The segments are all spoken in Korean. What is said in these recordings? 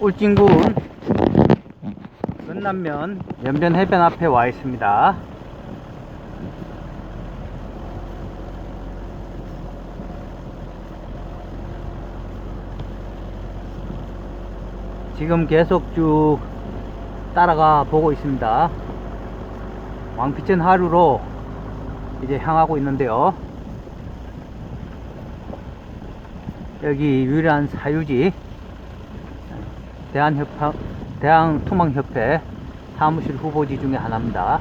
울진군 끝남면 연변 해변 앞에 와 있습니다. 지금 계속 쭉 따라가 보고 있습니다. 왕피천 하루로 이제 향하고 있는데요. 여기 유일한 사유지 대한협회, 대한토막협회 사무실 후보지 중에 하나입니다.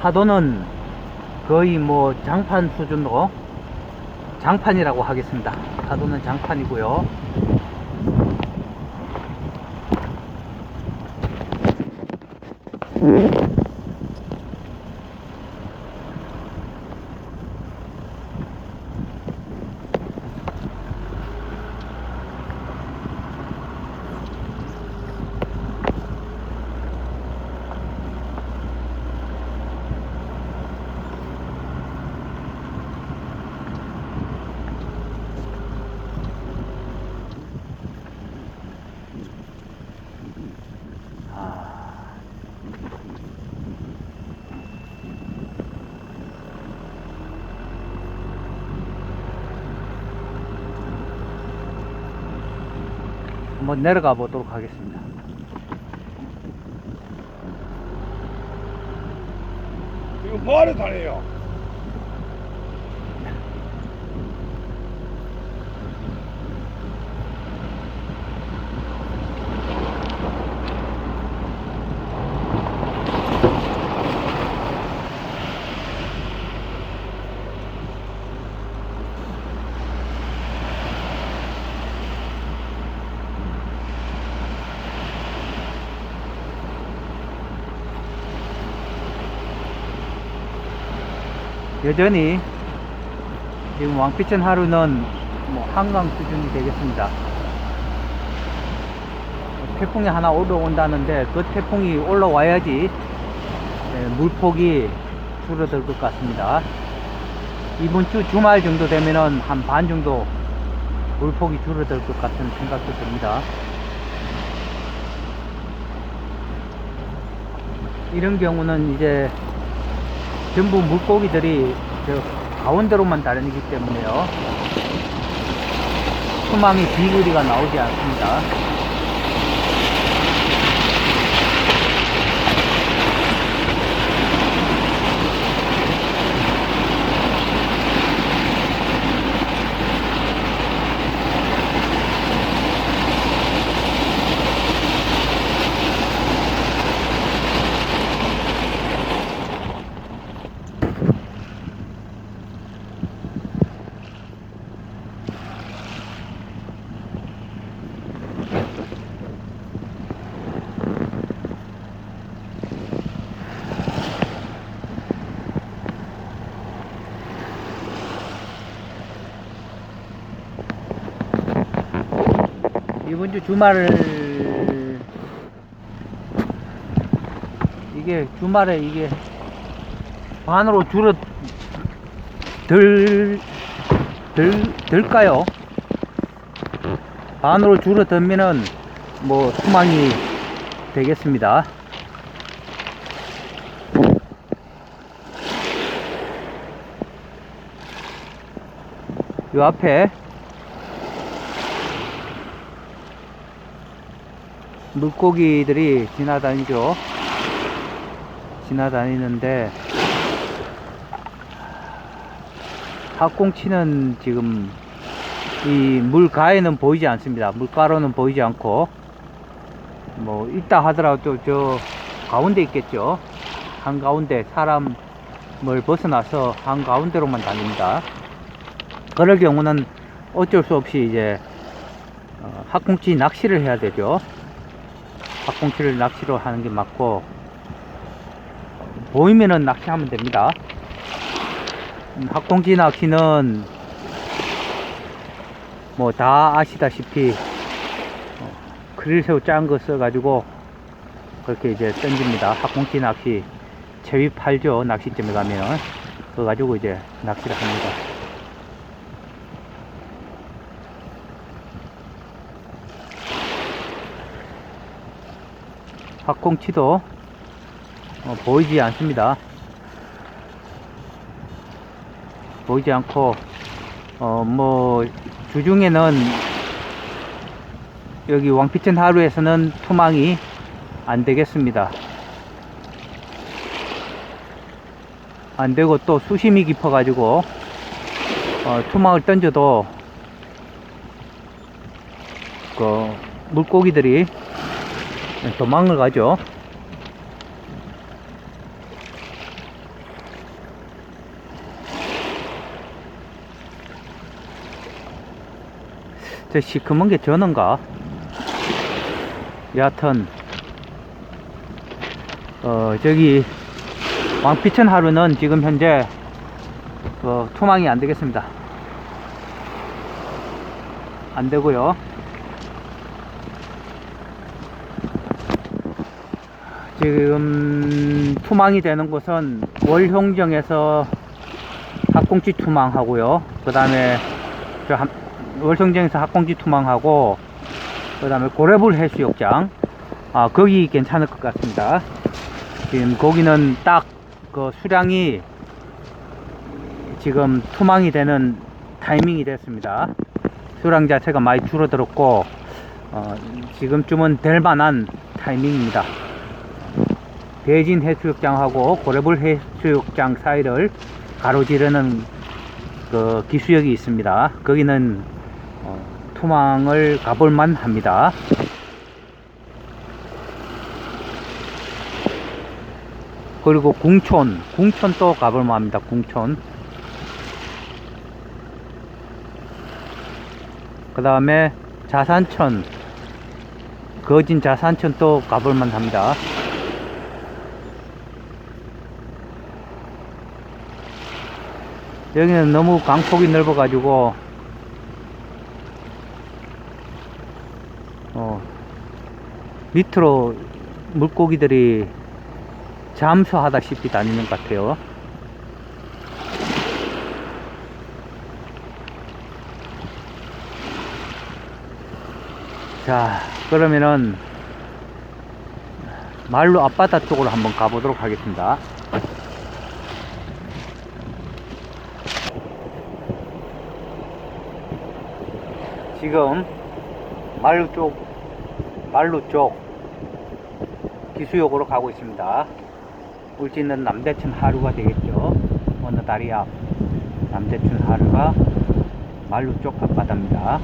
파도는 거의 뭐 장판 수준으로 장판이라고 하겠습니다. 파도는 장판이고요. 한번 내려가 보도록 하겠습니다. 이거 뭐하러 다녀요? 여전히 지금 왕피천 하루는 뭐 한강 수준이 되겠습니다. 태풍이 하나 올라온다는데 그 태풍이 올라와야지 예, 물폭이 줄어들 것 같습니다. 이번 주 주말 정도 되면은 한 반 정도 물폭이 줄어들 것 같은 생각도 듭니다. 이런 경우는 이제 전부 물고기들이 저 가운데로만 다니기 때문에요. 수망이 비거리가 나오지 않습니다. 이번 주 주말을 이게 주말에 이게 반으로 줄어 들, 들, 들까요? 반으로 줄어들면은 뭐 수망이 되겠습니다. 요 앞에 물고기들이 지나다니죠. 지나다니는데 학꽁치는 지금 이 물가에는 보이지 않습니다. 물가로는 보이지 않고 뭐 있다 하더라도 저 가운데 있겠죠. 한 가운데 사람을 벗어나서 한 가운데로만 다닙니다. 그럴 경우는 어쩔 수 없이 이제 어, 학꽁치 낚시를 해야 되죠. 학꽁치를 낚시로 하는 게 맞고 보이면은 낚시하면 됩니다. 음, 학꽁치 낚시는 뭐 다 아시다시피 어, 크릴새우 짠 거 써가지고 그렇게 이제 던집니다. 학꽁치 낚시 체위 팔죠 낚시점에 가면은 그거 가지고 이제 낚시를 합니다. 학꽁치도 어, 보이지 않습니다. 보이지 않고 어 뭐 주중에는 여기 왕피천 하루에서는 투망이 안 되겠습니다. 안 되고 또 수심이 깊어 가지고 어, 투망을 던져도 그 물고기들이 도망을 가죠. 저 시커먼 게 전어인가? 여하튼 어 저기 왕피천 하루는 지금 현재 그 투망이 안 되겠습니다. 안 되고요. 지금 투망이 되는 곳은 월형정에서 학꽁치 투망하고요. 그 다음에 월성정에서 학꽁치 투망하고 그 다음에 고래불 해수욕장 아 거기 괜찮을 것 같습니다. 지금 거기는 딱 그 수량이 지금 투망이 되는 타이밍이 됐습니다. 수량 자체가 많이 줄어들었고 어, 지금쯤은 될 만한 타이밍입니다. 대진 해수욕장하고 고래불 해수욕장 사이를 가로지르는 그 기수역이 있습니다. 거기는 어, 투망을 가볼만 합니다. 그리고 궁촌, 궁촌 또 가볼만 합니다. 궁촌. 그 다음에 자산천, 거진 자산천 또 가볼만 합니다. 여기는 너무 강폭이 넓어가지고 어, 밑으로 물고기들이 잠수하다시피 다니는 것 같아요. 자, 그러면은 말로 앞바다 쪽으로 한번 가보도록 하겠습니다. 지금 말루 쪽 말루 쪽 기수역으로 가고 있습니다. 울지는 남대천 하루가 되겠죠. 어느 다리 앞 남대천 하루가 말루 쪽 앞바다입니다.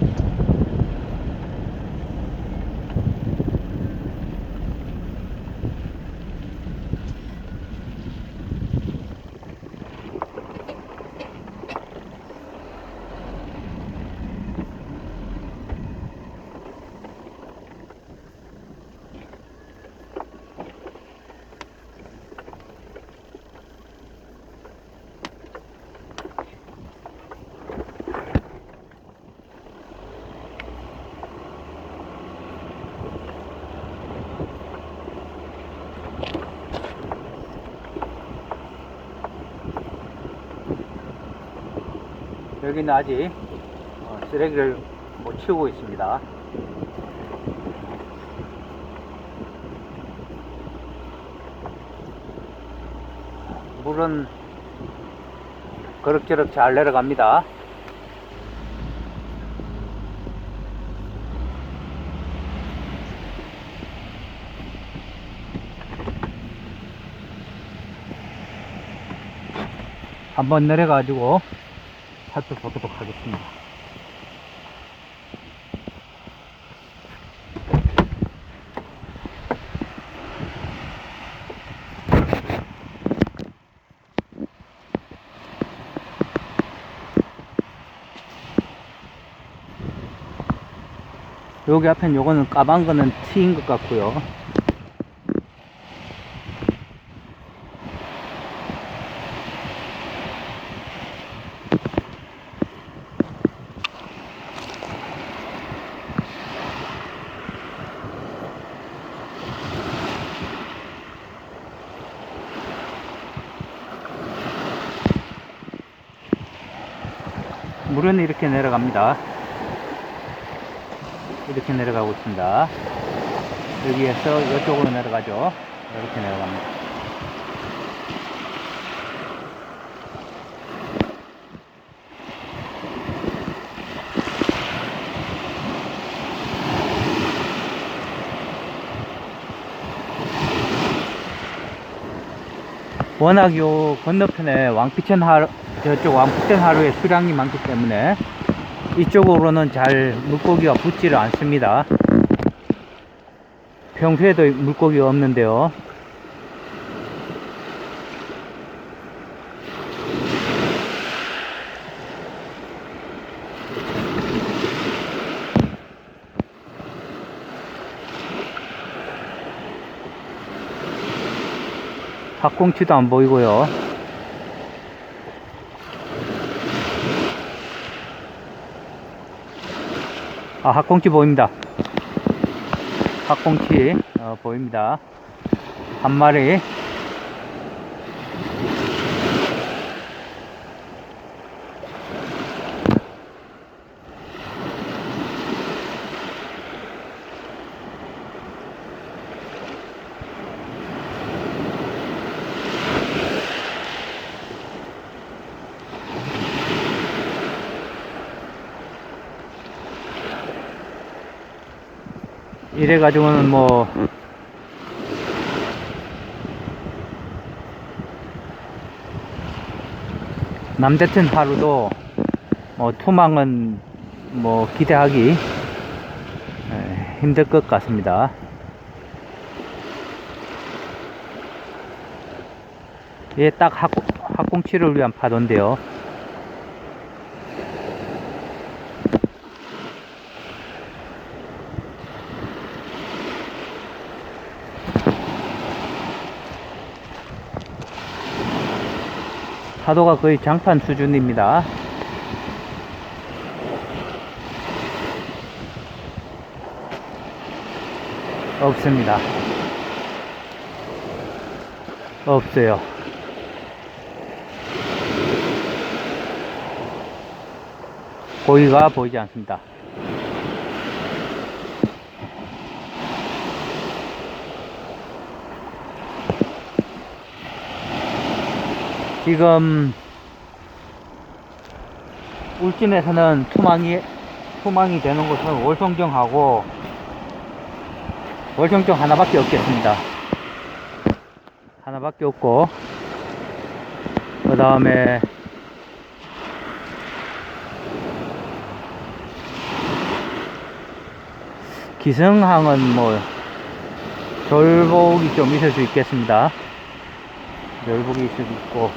여기는 아직 어, 쓰레기를 못 치우고 있습니다. 물은 그럭저럭 잘 내려갑니다. 한번 내려가지고 살펴보도록 하겠습니다. 여기 앞엔 요거는 까만 거는 T인 것 같고요. 물은 이렇게 내려갑니다. 이렇게 내려가고 있습니다. 여기에서 이쪽으로 내려가죠. 이렇게 내려갑니다. 워낙 요 건너편에 왕피천 하루, 저쪽 왕피천 하루에 수량이 많기 때문에 이쪽으로는 잘 물고기가 붙지를 않습니다. 평소에도 물고기가 없는데요. 학꽁치도 안 보이고요. 아, 학꽁치 보입니다. 학꽁치 어, 보입니다. 한 마리. 이래 가지고는 뭐 남대튼 하루도 뭐 투망은 뭐 기대하기 에, 힘들 것 같습니다. 이게 딱 학꽁, 학꽁치를 위한 파도인데요. 파도가 거의 장판 수준입니다. 없습니다. 없어요. 고기가 보이지 않습니다. 지금 울진에서는 투망이 투망이 되는 곳은 월성정하고 월성정 하나밖에 없겠습니다. 하나밖에 없고 그 다음에 기성항은 뭐 절복이 좀 있을 수 있겠습니다. 수 있고.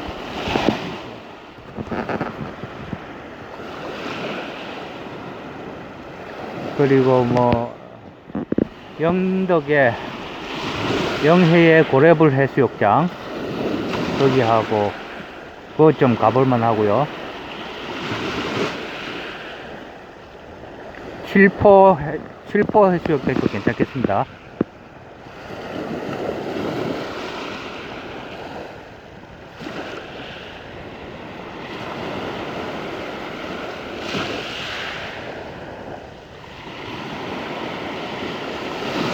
그리고 뭐 영덕에 영해의 고래불 해수욕장 거기 하고 그거 좀 가볼만 하고요. 칠포 해- 칠포 해수욕장도 괜찮겠습니다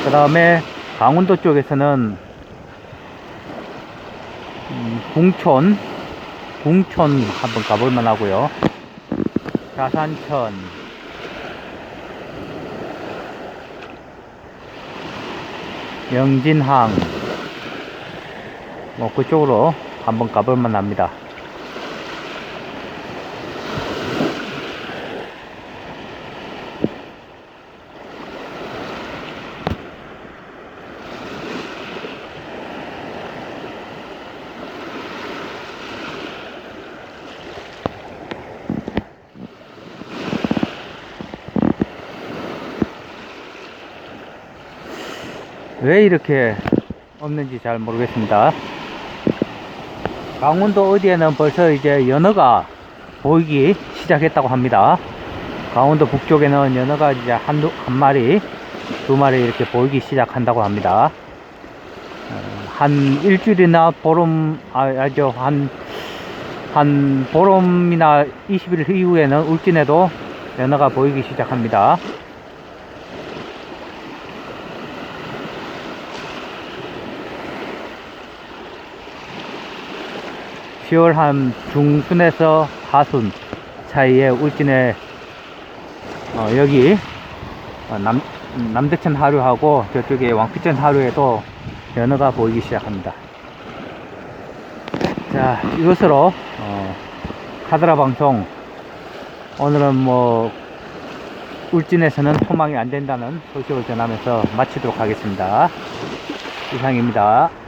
그 다음에 강원도 쪽에서는 음, 궁촌 궁촌 한번 가볼만 하고요. 자산천 영진항. 뭐 그쪽으로 한번 가볼만 합니다 왜 이렇게 없는지 잘 모르겠습니다. 강원도 어디에는 벌써 이제 연어가 보이기 시작했다고 합니다. 강원도 북쪽에는 연어가 이제 한, 한 마리, 두 마리 이렇게 보이기 시작한다고 합니다. 어, 한 일주일이나 보름, 아, 아죠. 한, 한 보름이나 20일 이후에는 울진에도 연어가 보이기 시작합니다. 10월 한 중순에서 하순 사이에 울진에 어, 여기 어, 남, 남대천 하류하고 저쪽에 왕피천 하류에도 연어가 보이기 시작합니다. 자, 이것으로 어, 카드라 방송 오늘은 뭐 울진에서는 토막이 안 된다는 소식을 전하면서 마치도록 하겠습니다. 이상입니다.